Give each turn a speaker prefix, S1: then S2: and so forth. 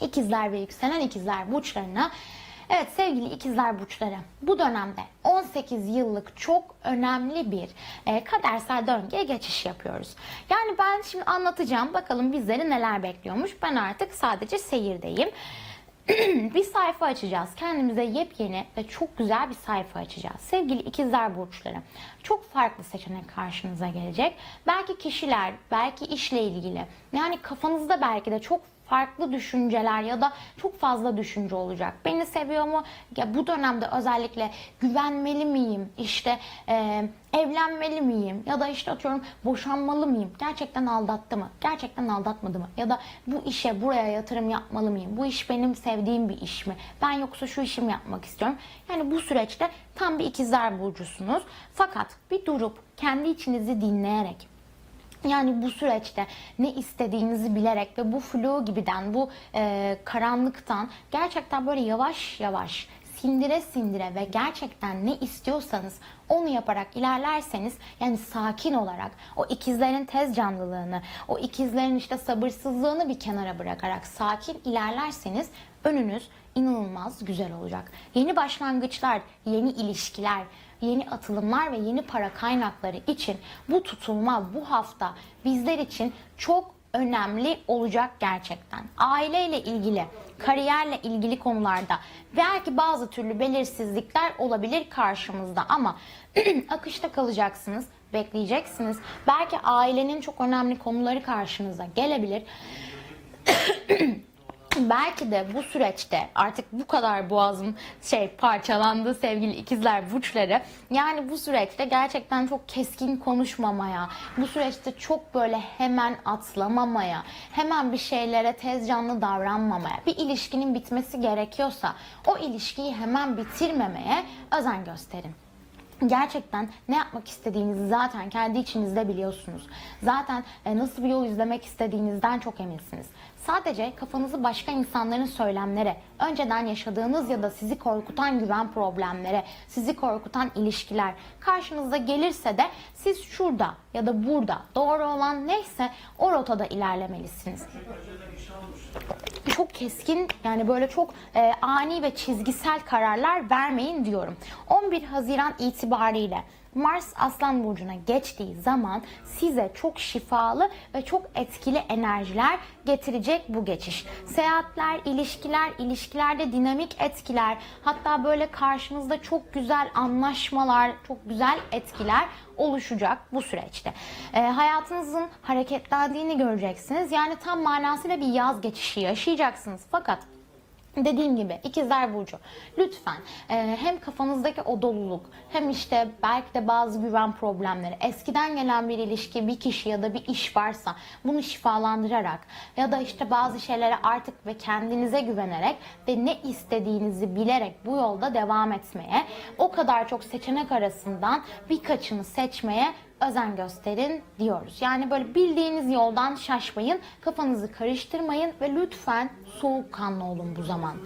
S1: İkizler ve yükselen ikizler burçlarına Evet sevgili ikizler burçları bu dönemde 18 yıllık çok önemli bir e, kadersel döngüye geçiş yapıyoruz. Yani ben şimdi anlatacağım bakalım bizleri neler bekliyormuş. Ben artık sadece seyirdeyim. bir sayfa açacağız. Kendimize yepyeni ve çok güzel bir sayfa açacağız. Sevgili ikizler burçları. Çok farklı seçenek karşınıza gelecek. Belki kişiler, belki işle ilgili. Yani kafanızda belki de çok farklı düşünceler ya da çok fazla düşünce olacak. Beni seviyor mu? Ya bu dönemde özellikle güvenmeli miyim? İşte e, evlenmeli miyim? Ya da işte atıyorum boşanmalı mıyım? Gerçekten aldattı mı? Gerçekten aldatmadı mı? Ya da bu işe buraya yatırım yapmalı mıyım? Bu iş benim sevdiğim bir iş mi? Ben yoksa şu işimi yapmak istiyorum. Yani bu süreçte tam bir ikizler burcusunuz. Fakat bir durup kendi içinizi dinleyerek yani bu süreçte ne istediğinizi bilerek ve bu flow gibiden, bu e, karanlıktan gerçekten böyle yavaş yavaş sindire sindire ve gerçekten ne istiyorsanız onu yaparak ilerlerseniz yani sakin olarak o ikizlerin tez canlılığını, o ikizlerin işte sabırsızlığını bir kenara bırakarak sakin ilerlerseniz önünüz inanılmaz güzel olacak. Yeni başlangıçlar, yeni ilişkiler, yeni atılımlar ve yeni para kaynakları için bu tutulma bu hafta bizler için çok önemli olacak gerçekten. Aileyle ilgili, kariyerle ilgili konularda belki bazı türlü belirsizlikler olabilir karşımızda ama akışta kalacaksınız, bekleyeceksiniz. Belki ailenin çok önemli konuları karşınıza gelebilir. Belki de bu süreçte artık bu kadar boğazım şey parçalandı sevgili ikizler burçları. Yani bu süreçte gerçekten çok keskin konuşmamaya, bu süreçte çok böyle hemen atlamamaya, hemen bir şeylere tez canlı davranmamaya, bir ilişkinin bitmesi gerekiyorsa o ilişkiyi hemen bitirmemeye özen gösterin gerçekten ne yapmak istediğinizi zaten kendi içinizde biliyorsunuz. Zaten e, nasıl bir yol izlemek istediğinizden çok eminsiniz. Sadece kafanızı başka insanların söylemlere, önceden yaşadığınız ya da sizi korkutan güven problemlere, sizi korkutan ilişkiler karşınıza gelirse de siz şurada ya da burada doğru olan neyse o rotada ilerlemelisiniz çok keskin yani böyle çok e, ani ve çizgisel kararlar vermeyin diyorum. 11 Haziran itibariyle Mars Aslan Burcu'na geçtiği zaman size çok şifalı ve çok etkili enerjiler getirecek bu geçiş. Seyahatler, ilişkiler, ilişkilerde dinamik etkiler, hatta böyle karşınızda çok güzel anlaşmalar, çok güzel etkiler oluşacak bu süreçte. E, hayatınızın hareketlendiğini göreceksiniz. Yani tam manasıyla bir yaz geçişi yaşayacaksınız. Fakat Dediğim gibi ikizler burcu. Lütfen e, hem kafanızdaki o doluluk hem işte belki de bazı güven problemleri eskiden gelen bir ilişki bir kişi ya da bir iş varsa bunu şifalandırarak ya da işte bazı şeylere artık ve kendinize güvenerek ve ne istediğinizi bilerek bu yolda devam etmeye o kadar çok seçenek arasından birkaçını seçmeye özen gösterin diyoruz. Yani böyle bildiğiniz yoldan şaşmayın, kafanızı karıştırmayın ve lütfen soğukkanlı olun bu zamanda.